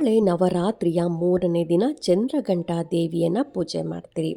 ನಾಳೆ ನವರಾತ್ರಿಯ ಮೂರನೇ ದಿನ ಚಂದ್ರಘಂಟಾ ದೇವಿಯನ್ನು ಪೂಜೆ ಮಾಡ್ತೀರಿ.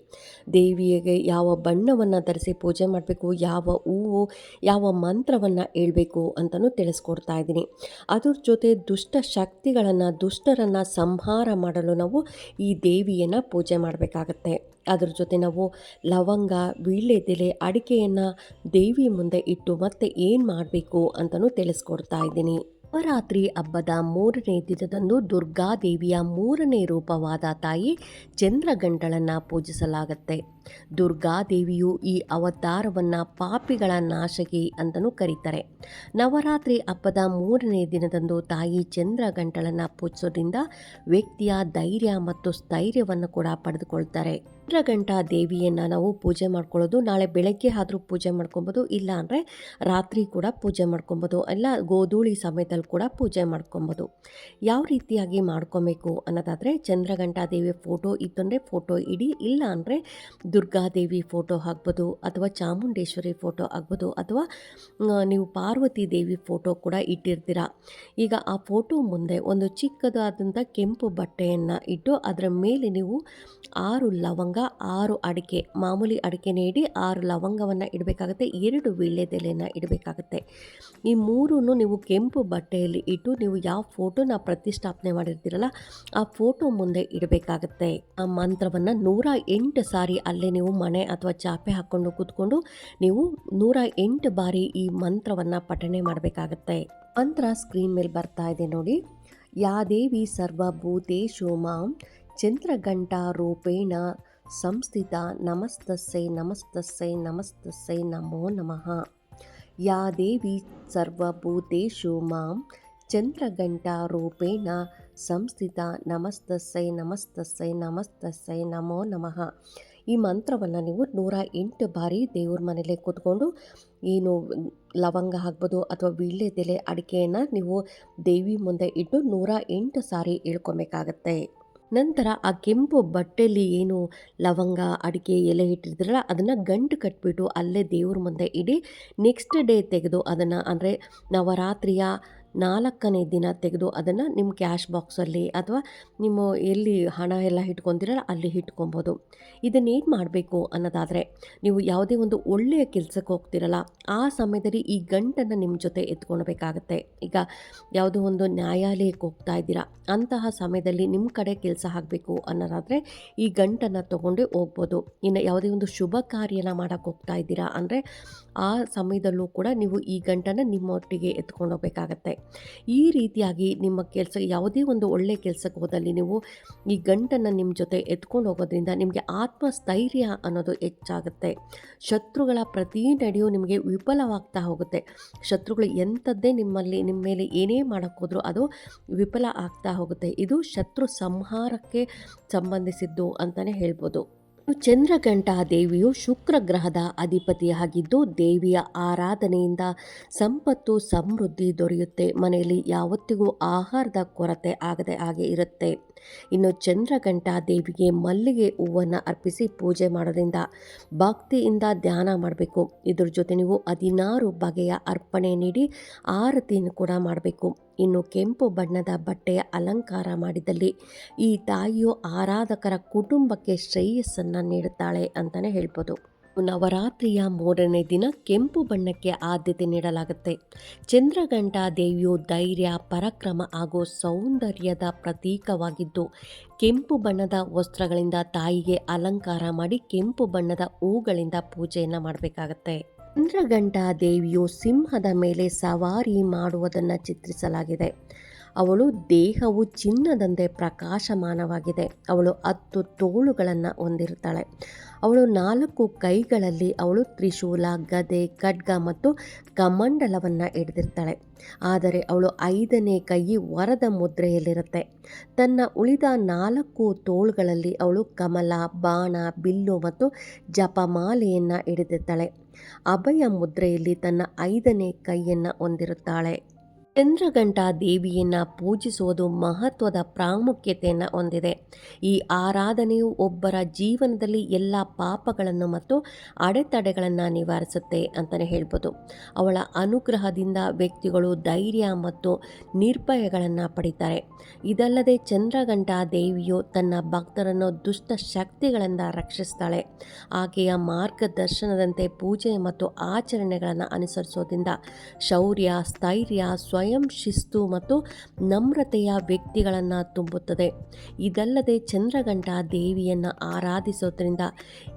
ದೇವಿಗೆ ಯಾವ ಬಣ್ಣವನ್ನು ಧರಿಸಿ ಪೂಜೆ ಮಾಡಬೇಕು, ಯಾವ ಹೂವು, ಯಾವ ಮಂತ್ರವನ್ನು ಹೇಳಬೇಕು ಅಂತಲೂ ತಿಳಿಸ್ಕೊಡ್ತಾ ಇದ್ದೀನಿ. ಅದ್ರ ಜೊತೆ ದುಷ್ಟ ಶಕ್ತಿಗಳನ್ನು, ದುಷ್ಟರನ್ನು ಸಂಹಾರ ಮಾಡಲು ನಾವು ಈ ದೇವಿಯನ್ನು ಪೂಜೆ ಮಾಡಬೇಕಾಗತ್ತೆ. ಅದ್ರ ಜೊತೆ ನಾವು ಲವಂಗ ವೀಳ್ಯದೆಲೆ ಅಡಿಕೆಯನ್ನು ದೇವಿ ಮುಂದೆ ಇಟ್ಟು ಮತ್ತೆ ಏನು ಮಾಡಬೇಕು ಅಂತಲೂ ತಿಳಿಸ್ಕೊಡ್ತಾ ಇದ್ದೀನಿ. ನವರಾತ್ರಿ ಹಬ್ಬದ ಮೂರನೇ ದಿನದಂದು ದುರ್ಗಾದೇವಿಯ ಮೂರನೇ ರೂಪವಾದ ತಾಯಿ ಚಂದ್ರಗಂಟಳನ್ನು ಪೂಜಿಸಲಾಗುತ್ತೆ. ದುರ್ಗಾದೇವಿಯು ಈ ಅವತಾರವನ್ನು ಪಾಪಿಗಳ ನಾಶಕಿ ಅಂತಲೂ ಕರೀತಾರೆ. ನವರಾತ್ರಿ ಹಬ್ಬದ ಮೂರನೇ ದಿನದಂದು ತಾಯಿ ಚಂದ್ರಗಂಟಳನ್ನು ಪೂಜಿಸೋದ್ರಿಂದ ವ್ಯಕ್ತಿಯ ಧೈರ್ಯ ಮತ್ತು ಸ್ಥೈರ್ಯವನ್ನು ಕೂಡ ಪಡೆದುಕೊಳ್ತಾರೆ. ಚಂದ್ರಗಂಟ ದೇವಿಯನ್ನು ನಾವು ಪೂಜೆ ಮಾಡ್ಕೊಳ್ಳೋದು, ನಾಳೆ ಬೆಳಗ್ಗೆ ಆದರೂ ಪೂಜೆ ಮಾಡ್ಕೊಬೋದು, ಇಲ್ಲ ಅಂದರೆ ರಾತ್ರಿ ಕೂಡ ಪೂಜೆ ಮಾಡ್ಕೊಬೋದು ಅಲ್ಲ ಗೋಧೂಳಿ ಸಮಯದಲ್ಲಿ ಕೂಡ ಪೂಜೆ ಮಾಡ್ಕೊಬೋದು. ಯಾವ ರೀತಿಯಾಗಿ ಮಾಡ್ಕೊಬೇಕು ಅನ್ನೋದಾದರೆ ಚಂದ್ರಗಂಟಾ ದೇವಿ ಫೋಟೋ ಇತ್ತಂದರೆ ಫೋಟೋ ಇಡಿ, ಇಲ್ಲ ಅಂದರೆ ದುರ್ಗಾದೇವಿ ಫೋಟೋ ಹಾಕ್ಬೋದು, ಅಥವಾ ಚಾಮುಂಡೇಶ್ವರಿ ಫೋಟೋ ಆಗ್ಬೋದು ಅಥವಾ ನೀವು ಪಾರ್ವತಿ ದೇವಿ ಫೋಟೋ ಕೂಡ ಇಟ್ಟಿರ್ತೀರ. ಈಗ ಆ ಫೋಟೋ ಮುಂದೆ ಒಂದು ಚಿಕ್ಕದಾದಂಥ ಕೆಂಪು ಬಟ್ಟೆಯನ್ನು ಇಟ್ಟು, ಅದರ ಮೇಲೆ ನೀವು ಆರು ಲವಂಗ ಆರು ಅಡಿಕೆ, ಮಾಮೂಲಿ ಅಡಿಕೆ ನೀಡಿ ಆರು ಲವಂಗವನ್ನು ಇಡಬೇಕಾಗುತ್ತೆ, ಎರಡು ವೀಳ್ಯದೆಲೆಯನ್ನು ಇಡಬೇಕಾಗುತ್ತೆ. ಈ ಮೂರೂ ನೀವು ಕೆಂಪು ಬಟ್ಟೆಯಲ್ಲಿ ಇಟ್ಟು ನೀವು ಯಾವ ಫೋಟೋನ ಪ್ರತಿಷ್ಠಾಪನೆ ಮಾಡಿರ್ತೀರಲ್ಲ, ಆ ಫೋಟೋ ಮುಂದೆ ಇಡಬೇಕಾಗತ್ತೆ. ಆ ಮಂತ್ರವನ್ನು ನೂರ ಎಂಟು ಸಾರಿ ಅಲ್ಲೇ ನೀವು ಮನೆ ಅಥವಾ ಚಾಪೆ ಹಾಕ್ಕೊಂಡು ಕೂತ್ಕೊಂಡು ನೀವು ನೂರ ಎಂಟು ಬಾರಿ ಈ ಮಂತ್ರವನ್ನು ಪಠಣೆ ಮಾಡಬೇಕಾಗತ್ತೆ. ಮಂತ್ರ ಸ್ಕ್ರೀನ್ ಮೇಲೆ ಬರ್ತಾ ಇದೆ ನೋಡಿ. ಯಾ ದೇವಿ ಸರ್ವಭೂತೇಶು ಮಾಂ ಚಂದ್ರಘಂಟಾ ರೂಪೇಣ ಸಂಸ್ಥಿತ ನಮಸ್ತಸ್ಸೈ ನಮಸ್ತಸ್ಸೈ ನಮಸ್ತಸ್ಸೈ ನಮೋ ನಮಃ. ಯಾ ದೇವಿ ಸರ್ವಭೂತೇಷು ಮಾಂ ಚಂದ್ರಘಂಟಾ ರೂಪೇಣ ಸಂಸ್ಥಿತ ನಮಸ್ತಸ್ಸೈ ನಮಸ್ತಸ್ಸೈ ನಮಸ್ತಸ್ಸೈ ನಮೋ ನಮಃ. ಈ ಮಂತ್ರವನ್ನು ನೀವು ನೂರ ಎಂಟು ಬಾರಿ ದೇವ್ರ ಮನೇಲೆ ಕೂತ್ಕೊಂಡು ಏನು ಲವಂಗ ಹಾಕ್ಬೋದು ಅಥವಾ ವೀಳ್ಯದೆಲೆ ಅಡಿಕೆಯನ್ನು ನೀವು ದೇವಿ ಮುಂದೆ ಇಟ್ಟು ನೂರ ಎಂಟು ಸಾರಿ ಇಳ್ಕೊಬೇಕಾಗತ್ತೆ ನಂತರ ಆ ಕೆಂಪು ಬಟ್ಟೆಯಲ್ಲಿ ಏನು ಲವಂಗ, ಅಡಿಕೆ ಎಲೆ ಇಟ್ಟಿರ್ತೀರಲ್ಲ, ಅದನ್ನು ಗಂಟು ಕಟ್ಬಿಟ್ಟು ಅಲ್ಲೇ ದೇವ್ರ ಮುಂದೆ ಇಡಿ ನೆಕ್ಸ್ಟ್ ಡೇ ತೆಗೆದು ಅದನ್ನು ಅಂದರೆ ನವರಾತ್ರಿಯ ನಾಲ್ಕನೇ ದಿನ ತೆಗೆದು ಅದನ್ನು ನಿಮ್ಮ ಕ್ಯಾಶ್ ಬಾಕ್ಸಲ್ಲಿ ಅಥವಾ ನಿಮ್ಮ ಎಲ್ಲಿ ಹಣ ಎಲ್ಲ ಇಟ್ಕೊಂತೀರಲ್ಲ ಅಲ್ಲಿ ಇಟ್ಕೊಬೋದು. ಇದನ್ನೇನು ಮಾಡಬೇಕು ಅನ್ನೋದಾದರೆ, ನೀವು ಯಾವುದೇ ಒಂದು ಒಳ್ಳೆಯ ಕೆಲಸಕ್ಕೆ ಹೋಗ್ತಿರಲ್ಲ, ಆ ಸಮಯದಲ್ಲಿ ಈ ಗಂಟನ್ನು ನಿಮ್ಮ ಜೊತೆ ಎತ್ಕೊಳ್ಬೇಕಾಗತ್ತೆ. ಈಗ ಯಾವುದೋ ಒಂದು ನ್ಯಾಯಾಲಯಕ್ಕೆ ಹೋಗ್ತಾ ಇದ್ದೀರಾ, ಅಂತಹ ಸಮಯದಲ್ಲಿ ನಿಮ್ಮ ಕಡೆ ಕೆಲಸ ಆಗಬೇಕು ಅನ್ನೋದಾದರೆ ಈ ಗಂಟನ್ನು ತೊಗೊಂಡು ಹೋಗ್ಬೋದು. ಇನ್ನು ಯಾವುದೇ ಒಂದು ಶುಭ ಕಾರ್ಯನ ಮಾಡೋಕ್ಕೆ ಹೋಗ್ತಾ ಇದ್ದೀರಾ ಅಂದರೆ, ಆ ಸಮಯದಲ್ಲೂ ಕೂಡ ನೀವು ಈ ಗಂಟನ್ನು ನಿಮ್ಮೊಟ್ಟಿಗೆ ಎತ್ಕೊಂಡು ಹೋಗ್ಬೇಕಾಗತ್ತೆ. ಈ ರೀತಿಯಾಗಿ ನಿಮ್ಮ ಕೆಲಸ ಯಾವುದೇ ಒಂದು ಒಳ್ಳೆಯ ಕೆಲಸಕ್ಕೆ ಹೋದಲ್ಲಿ ನೀವು ಈ ಗಂಟನ್ನು ನಿಮ್ಮ ಜೊತೆ ಎತ್ಕೊಂಡು ಹೋಗೋದ್ರಿಂದ ನಿಮಗೆ ಆತ್ಮಸ್ಥೈರ್ಯ ಅನ್ನೋದು ಹೆಚ್ಚಾಗುತ್ತೆ. ಶತ್ರುಗಳ ಪ್ರತಿ ನಡೆಯೂ ನಿಮಗೆ ವಿಫಲವಾಗ್ತಾ ಹೋಗುತ್ತೆ. ಶತ್ರುಗಳು ಎಂಥದ್ದೇ ನಿಮ್ಮಲ್ಲಿ, ನಿಮ್ಮ ಮೇಲೆ ಏನೇ ಮಾಡೋಕ್ಕೋದ್ರೂ ಅದು ವಿಫಲ ಆಗ್ತಾ ಹೋಗುತ್ತೆ. ಇದು ಶತ್ರು ಸಂಹಾರಕ್ಕೆ ಸಂಬಂಧಿಸಿದ್ದು ಅಂತಲೇ ಹೇಳ್ಬೋದು. ಚಂದ್ರಘಂಟಾ ದೇವಿಯು ಶುಕ್ರ ಗ್ರಹದ ಅಧಿಪತಿಯಾಗಿದ್ದು ದೇವಿಯ ಆರಾಧನೆಯಿಂದ ಸಂಪತ್ತು ಸಮೃದ್ಧಿ ದೊರೆಯುತ್ತೆ. ಮನೆಯಲ್ಲಿ ಯಾವತ್ತಿಗೂ ಆಹಾರದ ಕೊರತೆ ಆಗದೆ ಹಾಗೆ ಇರುತ್ತೆ. ಇನ್ನು ಚಂದ್ರಘಂಟಾ ದೇವಿಗೆ ಮಲ್ಲಿಗೆ ಹೂವನ್ನು ಅರ್ಪಿಸಿ ಪೂಜೆ ಮಾಡೋದ್ರಿಂದ ಭಕ್ತಿಯಿಂದ ಧ್ಯಾನ ಮಾಡಬೇಕು. ಇದ್ರ ಜೊತೆ ನೀವು ಹದಿನಾರು ಬಗೆಯ ಅರ್ಪಣೆ ನೀಡಿ, ಆರತಿಯನ್ನು ಕೂಡ ಮಾಡಬೇಕು. ಇನ್ನು ಕೆಂಪು ಬಣ್ಣದ ಬಟ್ಟೆಯ ಅಲಂಕಾರ ಮಾಡಿದಲ್ಲಿ ಈ ತಾಯಿಯು ಆರಾಧಕರ ಕುಟುಂಬಕ್ಕೆ ಶ್ರೇಯಸ್ಸನ್ನು ನೀಡುತ್ತಾಳೆ ಅಂತಲೇ ಹೇಳ್ಬೋದು. ನವರಾತ್ರಿಯ ಮೂರನೇ ದಿನ ಕೆಂಪು ಬಣ್ಣಕ್ಕೆ ಆದ್ಯತೆ ನೀಡಲಾಗುತ್ತೆ. ಚಂದ್ರಗಂಟಾ ದೇವಿಯು ಧೈರ್ಯ, ಪರಕ್ರಮ ಹಾಗೂ ಸೌಂದರ್ಯದ ಪ್ರತೀಕವಾಗಿದ್ದು, ಕೆಂಪು ಬಣ್ಣದ ವಸ್ತ್ರಗಳಿಂದ ತಾಯಿಗೆ ಅಲಂಕಾರ ಮಾಡಿ ಕೆಂಪು ಬಣ್ಣದ ಹೂಗಳಿಂದ ಪೂಜೆಯನ್ನು ಮಾಡಬೇಕಾಗತ್ತೆ. ಚಂದ್ರಘಂಟಾ ದೇವಿಯು ಸಿಂಹದ ಮೇಲೆ ಸವಾರಿ ಮಾಡುವುದನ್ನು ಚಿತ್ರಿಸಲಾಗಿದೆ. ಅವಳು ದೇಹವು ಚಿನ್ನದಂತೆ ಪ್ರಕಾಶಮಾನವಾಗಿದೆ. ಅವಳು ಹತ್ತು ತೋಳುಗಳನ್ನು ಹೊಂದಿರುತ್ತಾಳೆ. ಅವಳು ನಾಲ್ಕು ಕೈಗಳಲ್ಲಿ ಅವಳು ತ್ರಿಶೂಲ, ಗದೆ, ಖಡ್ಗ ಮತ್ತು ಕಮಂಡಲವನ್ನು ಹಿಡಿದಿರ್ತಾಳೆ ಆದರೆ ಅವಳು ಐದನೇ ಕೈ ವರದ ಮುದ್ರೆಯಲ್ಲಿರುತ್ತೆ. ತನ್ನ ಉಳಿದ ನಾಲ್ಕು ತೋಳುಗಳಲ್ಲಿ ಅವಳು ಕಮಲ, ಬಾಣ, ಬಿಲ್ಲು ಮತ್ತು ಜಪಮಾಲೆಯನ್ನು ಹಿಡಿದಿರ್ತಾಳೆ ಅಭಯ ಮುದ್ರೆಯಲ್ಲಿ ತನ್ನ ಐದನೇ ಕೈಯನ್ನು ಹೊಂದಿರುತ್ತಾಳೆ. ಚಂದ್ರಘಂಟ ದೇವಿಯನ್ನು ಪೂಜಿಸುವುದು ಮಹತ್ವದ ಪ್ರಾಮುಖ್ಯತೆಯನ್ನು ಹೊಂದಿದೆ. ಈ ಆರಾಧನೆಯು ಒಬ್ಬರ ಜೀವನದಲ್ಲಿ ಎಲ್ಲ ಪಾಪಗಳನ್ನು ಮತ್ತು ಅಡೆತಡೆಗಳನ್ನು ನಿವಾರಿಸುತ್ತೆ ಅಂತಲೇ ಹೇಳ್ಬೋದು. ಅವಳ ಅನುಗ್ರಹದಿಂದ ವ್ಯಕ್ತಿಗಳು ಧೈರ್ಯ ಮತ್ತು ನಿರ್ಭಯಗಳನ್ನು ಪಡಿತಾರೆ. ಇದಲ್ಲದೆ ಚಂದ್ರಘಂಟ ದೇವಿಯು ತನ್ನ ಭಕ್ತರನ್ನು ದುಷ್ಟ ಶಕ್ತಿಗಳಿಂದ ರಕ್ಷಿಸ್ತಾಳೆ. ಆಕೆಯ ಮಾರ್ಗದರ್ಶನದಂತೆ ಪೂಜೆ ಮತ್ತು ಆಚರಣೆಗಳನ್ನು ಅನುಸರಿಸೋದ್ರಿಂದ ಶೌರ್ಯ, ಸ್ಥೈರ್ಯ ಸ್ವಯಂ ಶಿಸ್ತು ಮತ್ತು ನಮ್ರತೆಯ ವ್ಯಕ್ತಿಗಳನ್ನು ತುಂಬುತ್ತದೆ. ಇದಲ್ಲದೆ ಚಂದ್ರಗಂಟ ದೇವಿಯನ್ನು ಆರಾಧಿಸೋದ್ರಿಂದ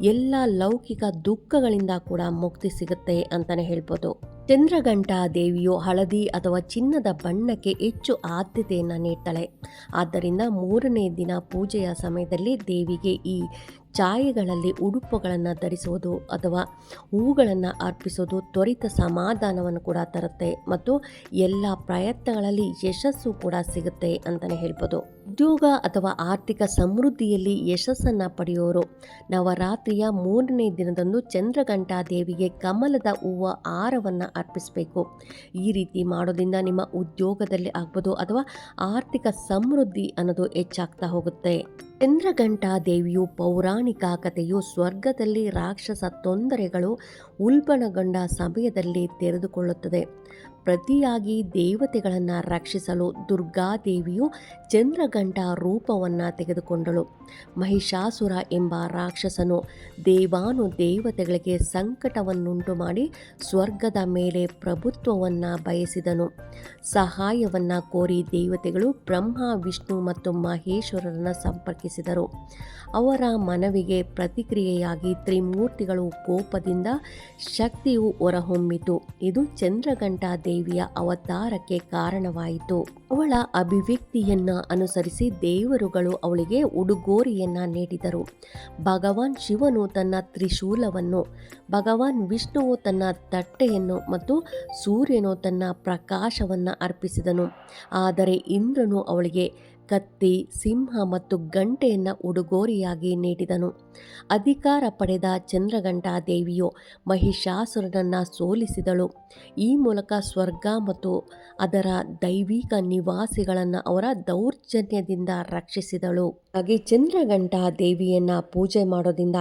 ಎಲ್ಲ ಲೌಕಿಕ ದುಃಖಗಳಿಂದ ಕೂಡ ಮುಕ್ತಿ ಸಿಗುತ್ತೆ ಅಂತಲೇ ಹೇಳ್ಬೋದು. ಚಂದ್ರಘಂಟ ದೇವಿಯು ಹಳದಿ ಅಥವಾ ಚಿನ್ನದ ಬಣ್ಣಕ್ಕೆ ಹೆಚ್ಚು ಆದ್ಯತೆಯನ್ನು ನೀಡ್ತಾಳೆ. ಆದ್ದರಿಂದ ಮೂರನೇ ದಿನ ಪೂಜೆಯ ಸಮಯದಲ್ಲಿ ದೇವಿಗೆ ಈ ಛಾಯೆಗಳಲ್ಲಿ ಉಡುಪುಗಳನ್ನು ಧರಿಸೋದು ಅಥವಾ ಹೂಗಳನ್ನು ಅರ್ಪಿಸೋದು ತ್ವರಿತ ಸಮಾಧಾನವನ್ನು ಕೂಡ ತರುತ್ತೆ ಮತ್ತು ಎಲ್ಲ ಪ್ರಯತ್ನಗಳಲ್ಲಿ ಯಶಸ್ಸು ಕೂಡ ಸಿಗುತ್ತೆ ಅಂತಲೇ ಹೇಳ್ಬೋದು. ಉದ್ಯೋಗ ಅಥವಾ ಆರ್ಥಿಕ ಸಮೃದ್ಧಿಯಲ್ಲಿ ಯಶಸ್ಸನ್ನು ಪಡೆಯೋರು ನವರಾತ್ರಿಯ ಮೂರನೇ ದಿನದಂದು ಚಂದ್ರಘಂಟಾ ದೇವಿಗೆ ಕಮಲದ ಹೂವು ಹಾರವನ್ನು ಅರ್ಪಿಸಬೇಕು. ಈ ರೀತಿ ಮಾಡೋದ್ರಿಂದ ನಿಮ್ಮ ಉದ್ಯೋಗದಲ್ಲಿ ಆಗ್ಬೋದು ಅಥವಾ ಆರ್ಥಿಕ ಸಮೃದ್ಧಿ ಅನ್ನೋದು ಹೆಚ್ಚಾಗ್ತಾ ಹೋಗುತ್ತೆ. ಚಂದ್ರಘಂಟಾ ದೇವಿಯು ಪೌರಾಣಿಕ ಕಥೆಯು ಸ್ವರ್ಗದಲ್ಲಿ ರಾಕ್ಷಸ ತೊಂದರೆಗಳು ಉಲ್ಬಣಗೊಂಡ ಸಮಯದಲ್ಲಿ ತೆರೆದುಕೊಳ್ಳುತ್ತದೆ. ಪ್ರತಿಯಾಗಿ ದೇವತೆಗಳನ್ನು ರಕ್ಷಿಸಲು ದುರ್ಗಾದೇವಿಯು ಚಂದ್ರಗಂಟ ರೂಪವನ್ನು ತೆಗೆದುಕೊಂಡಳು. ಮಹಿಷಾಸುರ ಎಂಬ ರಾಕ್ಷಸನು ದೇವಾನು ದೇವತೆಗಳಿಗೆ ಸಂಕಟವನ್ನುಂಟು ಮಾಡಿ ಸ್ವರ್ಗದ ಮೇಲೆ ಪ್ರಭುತ್ವವನ್ನು ಬಯಸಿದನು. ಸಹಾಯವನ್ನು ಕೋರಿ ದೇವತೆಗಳು ಬ್ರಹ್ಮ, ವಿಷ್ಣು ಮತ್ತು ಮಹೇಶ್ವರರನ್ನು ಸಂಪರ್ಕಿಸಿದರು. ಅವರ ಮನವಿಗೆ ಪ್ರತಿಕ್ರಿಯೆಯಾಗಿ ತ್ರಿಮೂರ್ತಿಗಳು ಕೋಪದಿಂದ ಶಕ್ತಿಯು ಹೊರಹೊಮ್ಮಿತು. ಇದು ಚಂದ್ರಘಂಟ ದೇವಿಯ ಅವತಾರಕ್ಕೆ ಕಾರಣವಾಯಿತು. ಅವಳ ಅಭಿವ್ಯಕ್ತಿಯನ್ನ ಅನುಸರಿಸಿ ದೇವರುಗಳು ಅವಳಿಗೆ ಉಡುಗೋರಿಯನ್ನ ನೀಡಿದರು. ಭಗವಾನ್ ಶಿವನು ತನ್ನ ತ್ರಿಶೂಲವನ್ನು, ಭಗವಾನ್ ವಿಷ್ಣುವು ತನ್ನ ತಟ್ಟೆಯನ್ನು ಮತ್ತು ಸೂರ್ಯನು ತನ್ನ ಪ್ರಕಾಶವನ್ನು ಅರ್ಪಿಸಿದನು. ಆದರೆ ಇಂದ್ರನು ಅವಳಿಗೆ ಕತ್ತಿ, ಸಿಂಹ ಮತ್ತು ಗಂಟೆಯನ್ನು ಉಡುಗೊರೆಯಾಗಿ ನೀಡಿದನು. ಅಧಿಕಾರ ಪಡೆದ ಚಂದ್ರಘಂಟಾ ದೇವಿಯು ಮಹಿಷಾಸುರನನ್ನು ಸೋಲಿಸಿದಳು. ಈ ಮೂಲಕ ಸ್ವರ್ಗ ಮತ್ತು ಅದರ ದೈವಿಕ ನಿವಾಸಿಗಳನ್ನು ಅವರ ದೌರ್ಜನ್ಯದಿಂದ ರಕ್ಷಿಸಿದಳು. ಹಾಗೆ ಚಂದ್ರಘಂಟಾ ದೇವಿಯನ್ನು ಪೂಜೆ ಮಾಡೋದ್ರಿಂದ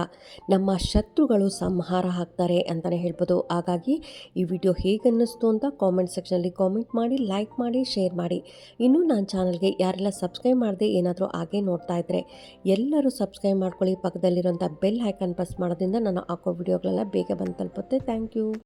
ನಮ್ಮ ಶತ್ರುಗಳು ಸಂಹಾರ ಹಾಕ್ತಾರೆ ಅಂತಲೇ ಹೇಳ್ಬೋದು. ಹಾಗಾಗಿ ಈ ವಿಡಿಯೋ ಹೇಗೆ ಅನ್ನಿಸ್ತು ಅಂತ ಕಾಮೆಂಟ್ ಸೆಕ್ಷನಲ್ಲಿ ಕಾಮೆಂಟ್ ಮಾಡಿ ಲೈಕ್ ಮಾಡಿ ಶೇರ್ ಮಾಡಿ. ಇನ್ನೂ ನನ್ನ ಚಾನಲ್ಗೆ ಯಾರೆಲ್ಲ ಸಬ್ಸ್ಕ್ರೈಬ್ ಮಾಡದೆ ಏನಾದರೂ ಹಾಗೆ ನೋಡ್ತಾ ಇದ್ದರೆ ಎಲ್ಲರೂ ಸಬ್ಸ್ಕ್ರೈಬ್ ಮಾಡ್ಕೊಳ್ಳಿ. ಪಕ್ಕದಲ್ಲಿರುವಂಥ ಬೆಲ್ ಹ್ಯಾಕನ್ ಪ್ರೆಸ್ ಮಾಡೋದ್ರಿಂದ ನಾನು ಹಾಕೋ ವಿಡಿಯೋಗಳೆಲ್ಲ ಬೇಗ ಬಂದು ತಲುಪುತ್ತೆ. Thank you